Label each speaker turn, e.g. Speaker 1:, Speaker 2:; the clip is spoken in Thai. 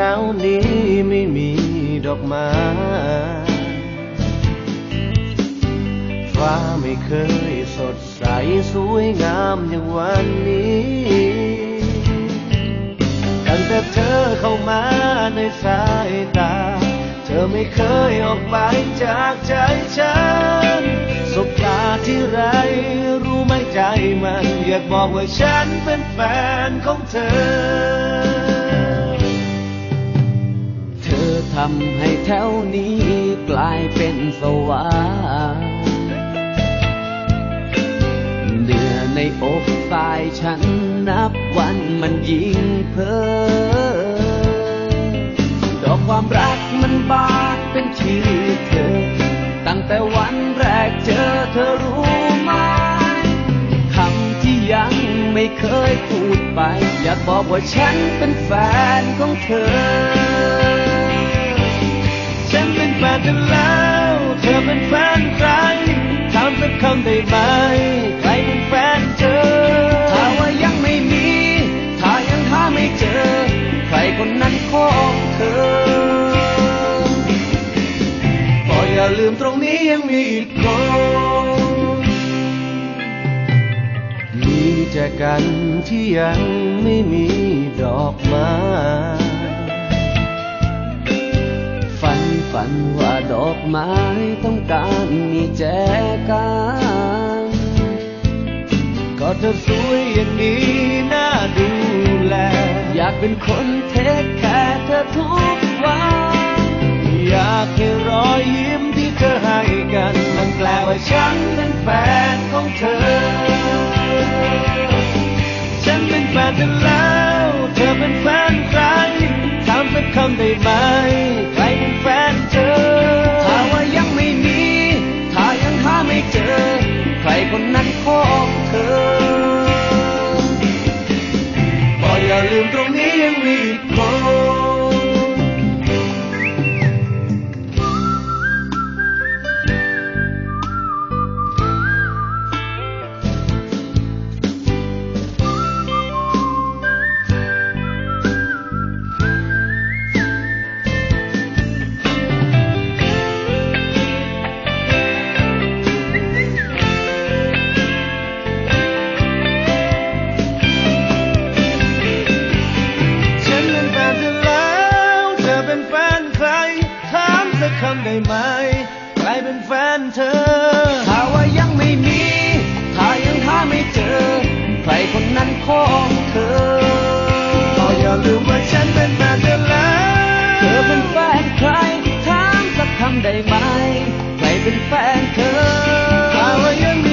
Speaker 1: แถวนี้ไม่มีดอกไม้ฟ้าไม่เคยสดใสสวยงามอย่างวันนี้ตั้งแต่เธอเข้ามาในสายตา เธอไม่เคยออกไปจากใจฉันสบตาที่ไรรู้ไหมใจมัน อยากบอกว่าฉันเป็นแฟนของเธอ
Speaker 2: ทำให้แถวนี้กลายเป็นสวรรค์เดือในอกสายฉันนับวันมันยิ่งเพ้อดอกความรักมันบานเป็นชื่อเธอ ตั้งแต่วันแรกเจอเธอรู้ไหมคำที่ยังไม่เคยพูดไป อยากบอกว่าฉันเป็นแฟนของเธอ
Speaker 1: กันแล้ว เธอเป็นแฟนใครถามสักคำได้ไหม ใครเป็นแฟนเธอ
Speaker 2: ถ้าว่ายังไม่มี ถ้ายังหาไม่เจอ ใครคนนั้นของเธอ
Speaker 1: ก็อย่าลืมตรงนี้ยังมีอีกคนมีแต่กันที่ยังไม่มีดอกไม้
Speaker 2: ฝันว่าดอกไม้ต้องการมีแจกัน
Speaker 1: ก็เธอสวยอย่างนี้น่าดูแล
Speaker 2: อยากเป็นคนเทคแคร์เธอทุกวัน
Speaker 1: อยากให้รอยยิ้มที่เธอให้กัน มันแปลว่าฉันเป็นแฟนของเธอ ฉันเป็นแฟนกันแล้ว เธอ ถ้าว่ายังไม่มี ถ้ายังหาไม่เจอ ใครคนนั้นของเธอ
Speaker 2: ก็อย่าลืมว่าฉันเป็นแฟนเธอแล้ว เธอเป็นแฟนใครถามสั
Speaker 1: กคำได้ไหม ใครเป็นแฟนเธอ ถ้าว่ายัง